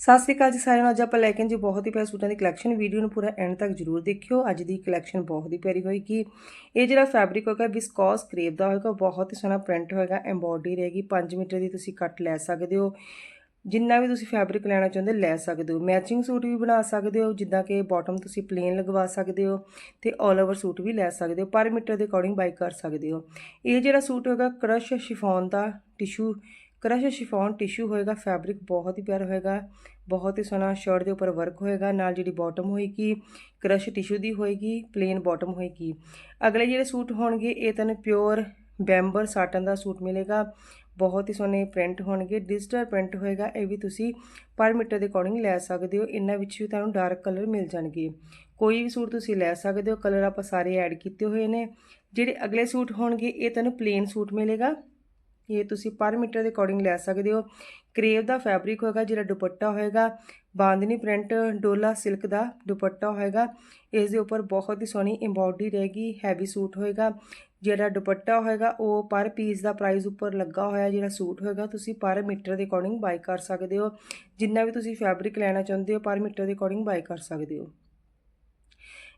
ਸਤਿ ਸ਼੍ਰੀ ਅਕਾਲ ਜੀ ਸਾਰਿਆਂ ਨੂੰ। ਅੱਜ ਆਪਾਂ ਲੈ ਕੇ ਆਏ ਜੀ ਬਹੁਤ ਹੀ ਪਿਆਰੇ ਸੂਟਾਂ ਦੀ ਕਲੈਕਸ਼ਨ ਵੀਡੀਓ ਨੂੰ ਪੂਰਾ ਐਂਡ ਤੱਕ ਜਰੂਰ ਦੇਖਿਓ। ਅੱਜ ਦੀ ਕਲੈਕਸ਼ਨ ਬਹੁਤ ਹੀ ਪਿਆਰੀ ਹੋਏਗੀ। ਇਹ ਜਿਹੜਾ ਫੈਬਰਿਕ ਹੋਏਗਾ ਵਿਸਕੋਸ ਕਰੇਪ ਦਾ ਹੋਏਗਾ ਬਹੁਤ ਹੀ ਸੋਹਣਾ ਪ੍ਰਿੰਟ ਹੋਏਗਾ। ਐਮਬੋਡੀ ਰਹੇਗੀ। 5 ਮੀਟਰ ਦੀ ਤੁਸੀਂ ਕੱਟ ਲੈ ਸਕਦੇ ਹੋ। ਜਿੰਨਾ ਵੀ ਤੁਸੀਂ ਫੈਬਰਿਕ ਲੈਣਾ ਚਾਹੁੰਦੇ ਲੈ ਸਕਦੇ ਹੋ। ਮੈਚਿੰਗ ਸੂਟ ਵੀ ਬਣਾ ਸਕਦੇ ਹੋ। ਜਿੱਦਾਂ ਕਿ ਬਾਟਮ ਤੁਸੀਂ ਪਲੇਨ ਲਗਵਾ ਸਕਦੇ ਹੋ ਤੇ 올 ਓਵਰ ਸੂਟ ਵੀ ਲੈ ਸਕਦੇ ਹੋ। ਪਰ ਮੀਟਰ ਦੇ ਅਕੋਰਡਿੰਗ ਬਾਈ ਕਰ ਸਕਦੇ ਹੋ। ਇਹ ਜਿਹੜਾ ਸੂਟ ਹੋਏਗਾ ਕਰਸ਼ ਸ਼ਿਫੋਨ ਦਾ ਟਿਸ਼ੂ ਕਰਸ਼ ਸ਼ਿਫੋਨ ਟਿਸ਼ੂ ਹੋਏਗਾ, ਫੈਬਰਿਕ ਬਹੁਤ ਹੀ ਪਿਆਰਾ ਹੋਏਗਾ, ਬਹੁਤ ਹੀ ਸੋਹਣਾ ਸ਼ਰਟ ਦੇ ਉੱਪਰ ਵਰਕ ਹੋਏਗਾ, ਨਾਲ ਜਿਹੜੀ ਬਾਟਮ ਹੋਏਗੀ, ਕਰਸ਼ ਟਿਸ਼ੂ ਦੀ ਹੋਏਗੀ ਪਲੇਨ ਬਾਟਮ ਹੋਏਗੀ। ਅਗਲੇ ਜਿਹੜੇ ਸੂਟ ਹੋਣਗੇ, ਇਹ ਤੁਹਾਨੂੰ ਪਿਓਰ ਬੈਂਬਰ ਸਾਟਨ ਦਾ ਸੂਟ ਮਿਲੇਗਾ, ਬਹੁਤ ਹੀ ਸੋਹਣੇ ਪ੍ਰਿੰਟ ਹੋਣਗੇ ਡਿਜੀਟਲ ਪ੍ਰਿੰਟ ਹੋਏਗਾ, ਇਹ ਵੀ ਤੁਸੀਂ ਪਰ ਮੀਟਰ ਦੇ ਅਕੋਰਡਿੰਗ ਲੈ ਸਕਦੇ ਹੋ, ਇਹਨਾਂ ਵਿੱਚ ਵੀ ਤੁਹਾਨੂੰ ਡਾਰਕ ਕਲਰ ਮਿਲ ਜਾਣਗੇ। ਕੋਈ ਵੀ ਸੂਟ ਤੁਸੀਂ ਲੈ ਸਕਦੇ ਹੋ ਕਲਰ ਆਪਾਂ ਸਾਰੇ ਐਡ ਕੀਤੇ ਹੋਏ ਨੇ। ਜਿਹੜੇ ਅਗਲੇ ਸੂਟ ਹੋਣਗੇ, ਇਹ ਤੁਹਾਨੂੰ ਪਲੇਨ ਸੂਟ ਮਿਲੇਗਾ ਇਹ ਤੁਸੀਂ ਪਰ ਮੀਟਰ ਦੇ ਅਕੋਰਡਿੰਗ ਲੈ ਸਕਦੇ ਹੋ। ਕਰੇਵ ਦਾ ਫੈਬਰਿਕ ਹੋਏਗਾ, ਜਿਹੜਾ ਦੁਪੱਟਾ ਹੋਏਗਾ। ਬਾਂਦਨੀ ਪ੍ਰਿੰਟ ਡੋਲਾ ਸਿਲਕ ਦਾ ਦੁਪੱਟਾ ਹੋਏਗਾ। ਇਸ ਦੇ ਉੱਪਰ ਬਹੁਤ ਹੀ ਸੋਹਣੀ ਐਮਬੋਡੀ ਰਹੇਗੀ ਹੈਵੀ ਸੂਟ ਹੋਏਗਾ। ਜਿਹੜਾ ਦੁਪੱਟਾ ਹੋਏਗਾ, ਉਹ ਪਰ ਪੀਸ ਦਾ ਪ੍ਰਾਈਸ ਉੱਪਰ ਲੱਗਾ ਹੋਇਆ ਜਿਹੜਾ ਸੂਟ ਹੋਏਗਾ, ਤੁਸੀਂ ਪਰ ਮੀਟਰ ਦੇ ਅਕੋਰਡਿੰਗ ਬਾਈ ਕਰ ਸਕਦੇ ਹੋ। ਜਿੰਨਾ ਵੀ ਤੁਸੀਂ ਫੈਬਰਿਕ ਲੈਣਾ ਚਾਹੁੰਦੇ ਹੋ, ਪਰ ਮੀਟਰ ਦੇ ਅਕੋਰਡਿੰਗ ਬਾਈ ਕਰ ਸਕਦੇ ਹੋ।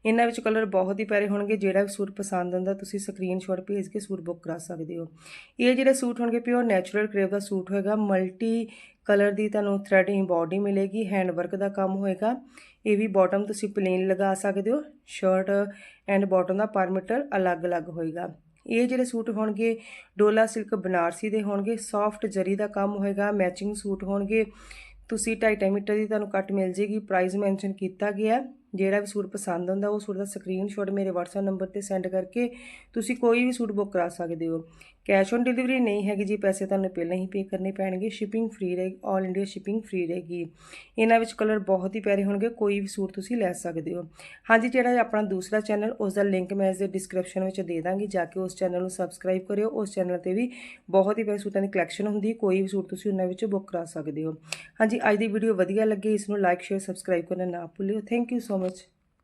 ਇਹਨਾਂ ਵਿੱਚ ਕਲਰ ਬਹੁਤ ਹੀ ਪਿਆਰੇ ਹੋਣਗੇ, ਜਿਹੜਾ ਵੀ ਸੂਟ ਪਸੰਦ ਆਉਂਦਾ, ਤੁਸੀਂ ਸਕਰੀਨਸ਼ਾਟ ਭੇਜ ਕੇ ਸੂਟ ਬੁੱਕ ਕਰਾ ਸਕਦੇ ਹੋ। ਇਹ ਜਿਹੜੇ ਸੂਟ ਹੋਣਗੇ ਪਿਓਰ ਨੈਚੁਰਲ ਕਰੇਵ ਦਾ ਸੂਟ ਹੋਏਗਾ ਮਲਟੀ ਕਲਰ ਦੀ ਤੁਹਾਨੂੰ ਥ੍ਰੈਡ ਬਾਡੀ ਮਿਲੇਗੀ ਹੈਂਡ ਵਰਕ ਦਾ ਕੰਮ ਹੋਏਗਾ, ਇਹ ਵੀ ਬਾਟਮ ਤੁਸੀਂ ਪਲੇਨ ਲਗਾ ਸਕਦੇ ਹੋ ਸ਼ਰਟ ਐਂਡ ਬਾਟਮ ਦਾ ਪਰਮੀਟਰ ਅਲੱਗ-ਅਲੱਗ ਹੋਏਗਾ। ਇਹ ਜਿਹੜੇ ਸੂਟ ਹੋਣਗੇ, ਡੋਲਾ ਸਿਲਕ ਬਨਾਰਸੀ ਦੇ ਹੋਣਗੇ ਸੌਫਟ ਜਰੀ ਦਾ ਕੰਮ ਹੋਏਗਾ ਮੈਚਿੰਗ ਸੂਟ ਹੋਣਗੇ, ਤੁਸੀਂ 2.5 ਮੀਟਰ ਦੀ ਤੁਹਾਨੂੰ ਕੱਟ ਮਿਲ ਜੇਗੀ ਪ੍ਰਾਈਸ ਮੈਂਸ਼ਨ ਕੀਤਾ ਗਿਆ। ਜਿਹੜਾ ਵੀ ਸੂਟ ਪਸੰਦ ਆਉਂਦਾ, ਉਹ ਸੂਟ ਦਾ ਸਕਰੀਨਸ਼ਾਟ ਮੇਰੇ WhatsApp ਨੰਬਰ ਤੇ ਸੈਂਡ ਕਰਕੇ ਤੁਸੀਂ ਕੋਈ ਵੀ ਸੂਟ ਬੁੱਕ ਕਰਾ ਸਕਦੇ ਹੋ। ਕੈਸ਼ ਔਨ ਡਿਲੀਵਰੀ ਨਹੀਂ ਹੈਗੀ ਜੀ, ਪੈਸੇ ਤੁਹਾਨੂੰ ਪਹਿਲਾਂ ਹੀ ਪੇ ਕਰਨੇ ਪੈਣਗੇ ਸ਼ਿਪਿੰਗ ਫ੍ਰੀ ਰਹੇਗੀ 올 ਇੰਡੀਆ ਸ਼ਿਪਿੰਗ ਫ੍ਰੀ ਰਹੇਗੀ। ਇਹਨਾਂ ਵਿੱਚ ਕਲਰ ਬਹੁਤ ਹੀ ਪਿਆਰੇ ਹੋਣਗੇ, ਕੋਈ ਵੀ ਸੂਟ ਤੁਸੀਂ ਲੈ ਸਕਦੇ ਹੋ। ਹਾਂਜੀ, ਜਿਹੜਾ ਆਪਣਾ ਦੂਸਰਾ ਚੈਨਲ ਉਸ ਦਾ ਲਿੰਕ ਮੈਂ ਇਸ ਦੇ ਡਿਸਕ੍ਰਿਪਸ਼ਨ ਵਿੱਚ ਦੇ ਦਾਂਗੀ, ਜਾ ਕੇ ਉਸ ਚੈਨਲ ਨੂੰ ਸਬਸਕ੍ਰਾਈਬ ਕਰਿਓ। ਉਸ ਚੈਨਲ ਤੇ ਵੀ ਬਹੁਤ ਹੀ ਪਿਆਰੇ ਸੂਟਾਂ ਦੀ ਕਲੈਕਸ਼ਨ ਹੁੰਦੀ ਕੋਈ ਵੀ ਸੂਟ ਤੁਸੀਂ ਉਹਨਾਂ ਵਿੱਚ ਬੁੱਕ ਕਰਾ ਸਕਦੇ ਹੋ। ਹਾਂਜੀ, ਅੱਜ ਦੀ ਵੀਡੀਓ ਵਧੀਆ ਲੱਗੀ, ਇਸ ਨੂੰ ਲਾਈਕ ਸ਼ੇਅਰ ਸਬਸਕ੍ਰਾਈਬ ਕਰਨਾ ਨਾ ਭੁੱਲਿਓ। Thank you so делать.